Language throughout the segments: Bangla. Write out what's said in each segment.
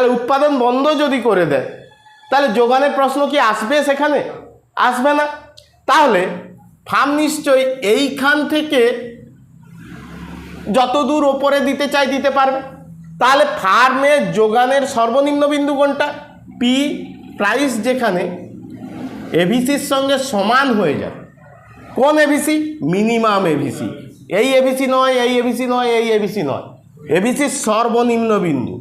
তাহলে উৎপাদন বন্ধ যদি করে দেয়, তাহলে যোগানের প্রশ্ন কি আসবে সেখানে? আসবে না। তাহলে ফার্ম নিশ্চয়ই এইখান থেকে যত দূর ওপরে দিতে চাই দিতে পারবে। তাহলে ফার্মে যোগানের সর্বনিম্ন বিন্দু কোনটা? পি প্রাইস যেখানে এভিসির সঙ্গে সমান হয়ে যাবে। কোন এভিসি মিনিমাম এভিসি এই এভিসি নয়, এই এভিসি নয়, এই এভিসি নয়। এভিসির সর্বনিম্ন বিন্দু।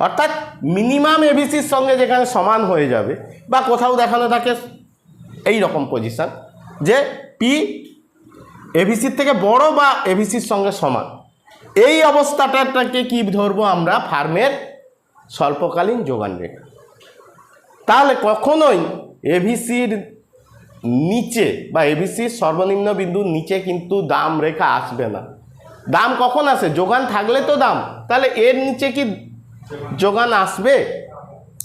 অর্থাৎ মিনিমাম এভিসির সঙ্গে যেখানে সমান হয়ে যাবে বা কোথাও দেখানো থাকে, এই রকম পজিশান যে পি এভিসির থেকে বড় বা এভিসির সঙ্গে সমান। এই অবস্থাটাকে কি ধরবো আমরা? ফার্মের স্বল্পকালীন যোগান রেখা। তাহলে কখনোই এভিসির নিচে বা এভিসির সর্বনিম্ন বিন্দুর নিচে কিন্তু দাম রেখা আসবে না। দাম কখন আসে? যোগান থাকলে তো দাম। তাহলে এর নিচে কি যোগান আসবে?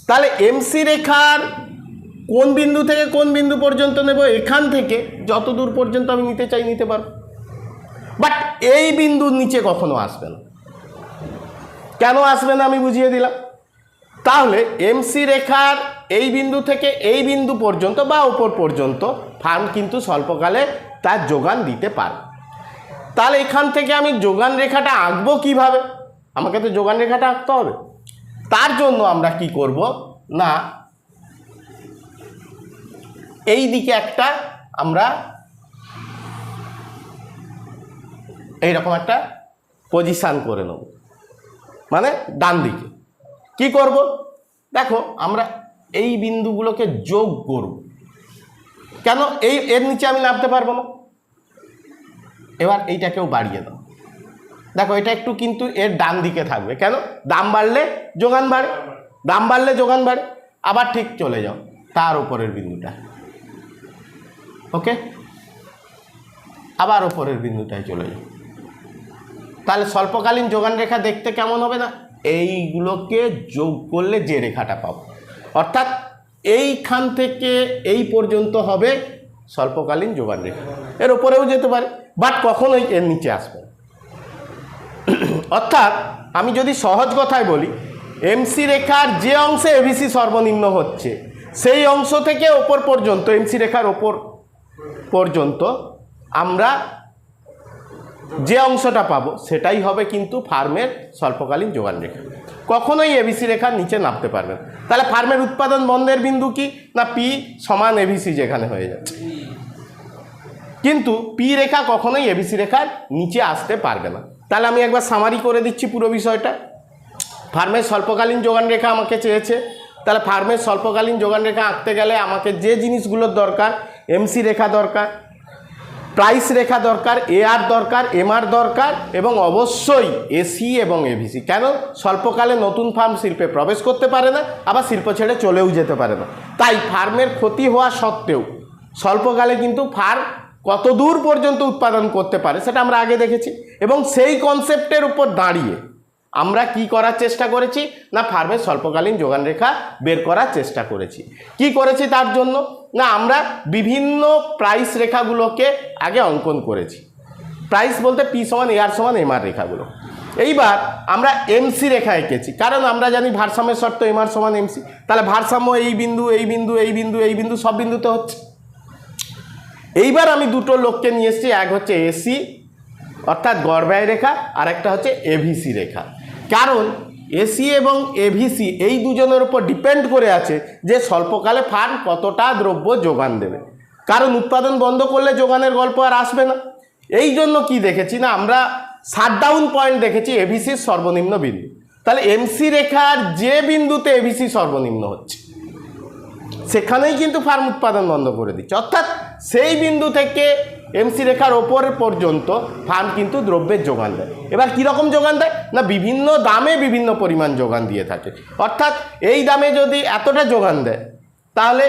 তাহলে এমসি রেখার কোন বিন্দু থেকে কোন বিন্দু পর্যন্ত নেব? এখান থেকে। যত দূর পর্যন্ত আমি নিতে চাই, নিতে পারব। বাট এই বিন্দুর নিচে কখনো আসবে না। কেন আসবে না আমি বুঝিয়ে দিলাম। তাহলে এমসি রেখার এই বিন্দু থেকে এই বিন্দু পর্যন্ত বা উপর পর্যন্ত ফার্ম কিন্তু স্বল্পকালে তার যোগান দিতে পারে তাহলে এখান থেকে আমি যোগান রেখাটা আঁকবো কীভাবে? আমাকে তো যোগান রেখাটা আঁকতে হবে। তার জন্য আমরা কি করব? না, এই দিকে একটা আমরা এইরকম একটা পজিশান করে নেব। মানে ডান দিকে। কি করব? দেখো, আমরা এই বিন্দুগুলোকে যোগ করব। কেন? এই, এর নিচে আমি নামতে পারব না। এবার এইটাকেও বাড়িয়ে দাও। দেখো, এটা একটু কিন্তু এর ডান দিকে থাকবে। কেন? দাম বাড়লে যোগান বাড়ে। দাম বাড়লে যোগান বাড়ে। আবার ঠিক চলে যাও, তার উপরের বিন্দুটা ওকে? আবার উপরের বিন্দুটায় চলে যাও। তাহলে স্বল্পকালীন যোগান রেখা দেখতে কেমন হবে না? এইগুলোকে যোগ করলে যে রেখাটা পাবো। অর্থাৎ এইখান থেকে এই পর্যন্ত হবে স্বল্পকালীন যোগান রেখা। এর উপরেও যেতে পারে, বাট কখনোই এর নিচে আসবে না। অর্থাৎ আমি যদি সহজ কথায় বলি এমসি রেখার যে অংশে এভিসি সর্বনিম্ন হচ্ছে, সেই অংশ থেকে ওপর পর্যন্ত এমসি রেখার ওপর পর্যন্ত আমরা যে অংশটা পাবো, সেটাই হবে কিন্তু ফার্মের স্বল্পকালীন যোগান রেখা। কখনোই এবিসি রেখার নিচে নামতে পারবে না। তাহলে ফার্মের উৎপাদন বন্ধের বিন্দু কি? না পি সমান এবিসি যেখানে হয়ে যাচ্ছে। কিন্তু পি রেখা কখনোই এবিসি রেখার নিচে আসতে পারবে না। তাহলে আমি একবার সামারি করে দিচ্ছি পুরো বিষয়টা। ফার্মের স্বল্পকালীন যোগান রেখা আমাকে চেয়েছে। তাহলে ফার্মের স্বল্পকালীন যোগান রেখা আঁকতে গেলে আমাকে যে জিনিসগুলোর দরকার এমসি রেখা দরকার প্রাইস রেখা দরকার এআর দরকার এমআর দরকার এবং অবশ্যই এসি এবং এভিসি কেন? স্বল্পকালে নতুন ফার্ম শিল্পে প্রবেশ করতে পারে না, আবার শিল্প ছেড়ে চলেও যেতে পারে না। তাই ফার্মের ক্ষতি হওয়া সত্ত্বেও স্বল্পকালে কিন্তু ফার্ম কত দূর পর্যন্ত উৎপাদন করতে পারে সেটা আমরা আগে দেখেছি। এবং সেই কনসেপ্টের উপর দাঁড়িয়ে আমরা কি করার চেষ্টা করেছি না ফার্মের স্বল্পকালীন যোগান রেখা বের করার চেষ্টা করেছি। কি করেছি তার জন্য? না, আমরা বিভিন্ন প্রাইস রেখাগুলোকে আগে অঙ্কন করেছি। প্রাইস বলতে পি সমান এআর সমান এমআর রেখাগুলো। এইবার আমরা এমসি রেখা এঁকেছি। কারণ আমরা জানি ভারসাম্যের শর্ত এমআর সমান এমসি তাহলে ভারসাম্য এই বিন্দু এই বিন্দু এই বিন্দু এই বিন্দু সব বিন্দুতে হচ্ছে। এইবার আমি দুটো লোককে নিয়ে এসেছি, এক হচ্ছে এসি অর্থাৎ ব্যয় রেখা, আর একটা হচ্ছে এভিসি রেখা। কারণ এসি এবং এভিসি এই দুজনের উপর ডিপেন্ড করে আছে যে স্বল্পকালে ফার্ম কতটা দ্রব্য যোগান দেবে। কারণ উৎপাদন বন্ধ করলে যোগানের গল্প আর আসবে না। এই জন্য কি দেখেছি না, আমরা শাটডাউন পয়েন্ট দেখেছি এভিসির সর্বনিম্ন বিন্দু। তাহলে এমসি রেখার যে বিন্দুতে এভিসি সর্বনিম্ন হচ্ছে, সেখানেই কিন্তু ফার্ম উৎপাদন বন্ধ করে দিচ্ছে। অর্থাৎ সেই বিন্দু থেকে এমসি রেখার ওপর পর্যন্ত ফার্ম কিন্তু দ্রব্যের যোগান দেয়। এবার কীরকম যোগান দেয়? না, বিভিন্ন দামে বিভিন্ন পরিমাণ যোগান দিয়ে থাকে। অর্থাৎ এই দামে যদি এতটা যোগান দেয়, তাহলে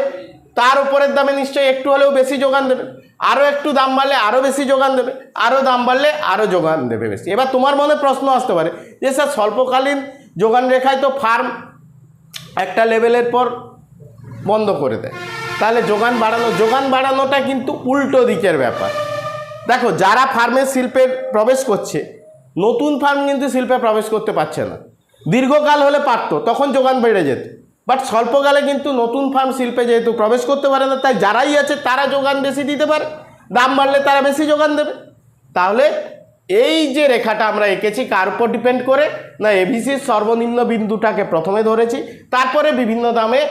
তার উপরের দামে নিশ্চয়ই একটু হলেও বেশি যোগান দেবে। আরও একটু দাম বাড়লে আরও বেশি যোগান দেবে। আরও দাম বাড়লে আরও যোগান দেবে বেশি। এবার তোমার মনে প্রশ্ন আসতে পারে যে, স্যার, স্বল্পকালীন যোগান রেখায় তো ফার্ম একটা লেভেলের পর বন্ধ করে দেয়। তাহলে যোগান বাড়ানো, যোগান বাড়ানোটা কিন্তু উল্টো দিকের ব্যাপার। দেখো, যারা ফার্মের শিল্পে প্রবেশ করছে, নতুন ফার্ম কিন্তু শিল্পে প্রবেশ করতে পারছে না। দীর্ঘকাল হলে পারতো, তখন যোগান বেড়ে যেত। বাট স্বল্পকালে কিন্তু নতুন ফার্ম শিল্পে যেহেতু প্রবেশ করতে পারে না, তাই যারাই আছে তারা যোগান বেশি দিতে পারে। দাম বাড়লে তারা বেশি যোগান দেবে। তাহলে এই যে রেখাটা আমরা এঁকেছি, কার উপর ডিপেন্ড করে? না এবিসির সর্বনিম্ন বিন্দুটাকে প্রথমে ধরেছি, তারপরে বিভিন্ন দামে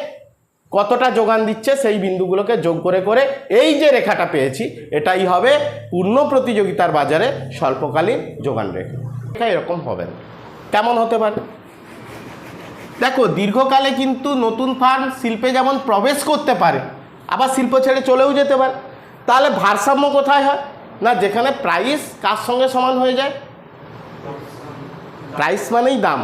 কতটা যোগান দিচ্ছে সেই বিন্দুগুলোকে যোগ করে করে এই যে রেখাটা পেয়েছি, এটাই হবে পূর্ণ প্রতিযোগিতার বাজারে স্বল্পকালীন যোগান রেখা। রেখা এরকম হবে কেমন হতে পারে? দেখো, দীর্ঘকালে কিন্তু নতুন ফার্ম শিল্পে যেমন প্রবেশ করতে পারে, আবার শিল্প ছেড়ে চলেও যেতে পারে। তাহলে ভারসাম্য কোথায় হয়? না যেখানে প্রাইস কার সঙ্গে সমান হয়ে যায়? প্রাইস মানেই দাম।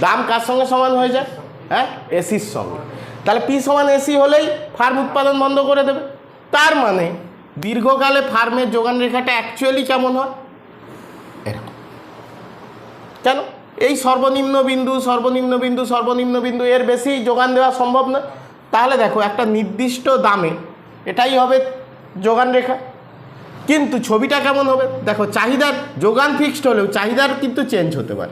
দাম কার সঙ্গে সমান হয়ে যায়? হ্যাঁ এসির সঙ্গে। তাহলে পি সমান এসি হলেই ফার্ম উৎপাদন বন্ধ করে দেবে। তার মানে দীর্ঘকালে ফার্মের যোগান রেখাটা অ্যাকচুয়ালি কেমন হয়? এরকম। কেন? এই সর্বনিম্ন বিন্দু সর্বনিম্ন বিন্দু সর্বনিম্ন বিন্দু এর বেশি যোগান দেওয়া সম্ভব নয়। তাহলে দেখো, একটা নির্দিষ্ট দামে এটাই হবে যোগান রেখা। কিন্তু ছবিটা কেমন হবে? দেখো, চাহিদার যোগান ফিক্সড হলেও চাহিদার কিন্তু চেঞ্জ হতে পারে।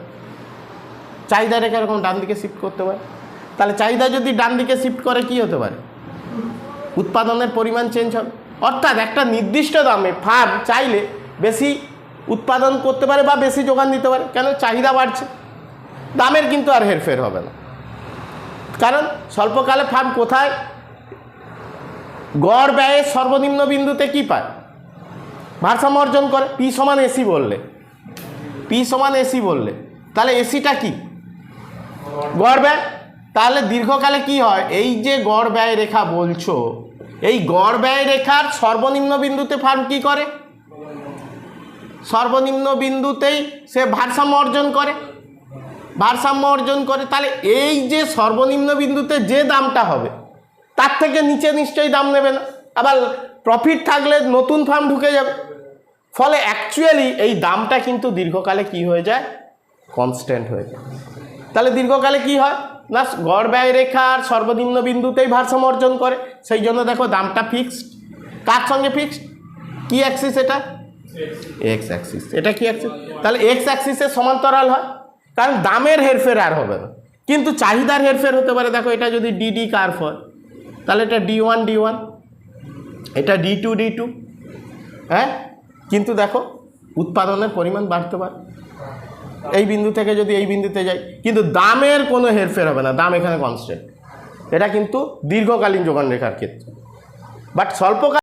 চাহিদা রেখা এরকম ডান দিকে শিফট করতে পারে। তাহলে চাহিদা যদি ডান দিকে শিফট করে, কি হতে পারে? উৎপাদনের পরিমাণ চেঞ্জ হবে। অর্থাৎ একটা নির্দিষ্ট দামে ফার্ম চাইলে বেশি উৎপাদন করতে পারে বা বেশি যোগান দিতে পারে। কেন? চাহিদা বাড়ছে। দামের কিন্তু আর হেরফের হবে না। কারণ স্বল্পকালে ফার্ম কোথায়? গড় ব্যয়ের সর্বনিম্ন বিন্দুতে কি পায়? ভারসাম্য অর্জন করে। পি সমান এসি বললে। পি সমান এসি বললে। তাহলে এসিটা কি? গড় ব্যয়। তাহলে দীর্ঘকালে কি হয়? এই যে গড় ব্যয় রেখা বলছো, এই গড় ব্যয় রেখার সর্বনিম্ন বিন্দুতে ফার্ম কি করে? সর্বনিম্ন বিন্দুতেই সে ভারসাম্য অর্জন করে। ভারসাম্য অর্জন করে, তাহলে এই যে সর্বনিম্ন বিন্দুতে যে দামটা হবে, তার থেকে নিচে নিশ্চয়ই দাম নেবে না। আবার প্রফিট থাকলে নতুন ফার্ম ঢুকে যাবে। ফলে অ্যাকচুয়ালি এই দামটা কিন্তু দীর্ঘকালে কি হয়ে যায়? কনস্ট্যান্ট হয়ে যায়। তাহলে দীর্ঘকালে কি হয়? না গড় ব্যয় রেখার সর্বনিম্ন বিন্দুতেই ভারসাম্য অর্জন করে। সেই জন্য দেখো দামটা ফিক্সড কার সঙ্গে ফিক্সড কি অ্যাক্সিস এটা? এক্স অ্যাক্সিস এটা কি অ্যাক্সিস তাহলে এক্স অ্যাক্সিসের সমান্তরাল হয়। কারণ দামের হেরফের আর হবে না। কিন্তু চাহিদার হেরফের হতে পারে। দেখো এটা যদি ডিডি কার্ভ হয়, তাহলে এটা ডি ওয়ান ডি ওয়ান এটা ডি টু ডি টু হ্যাঁ? কিন্তু দেখো, উৎপাদনের পরিমাণ বাড়তে পারে। এই বিন্দু থেকে যদি এই বিন্দুতে যাই, কিন্তু দামের কোনো হেরফের হবে না, দাম এখানে কনস্ট্যান্ট এটা কিন্তু দীর্ঘকালীন যোগান রেখার ক্ষেত্রে। বাট স্বল্পকাল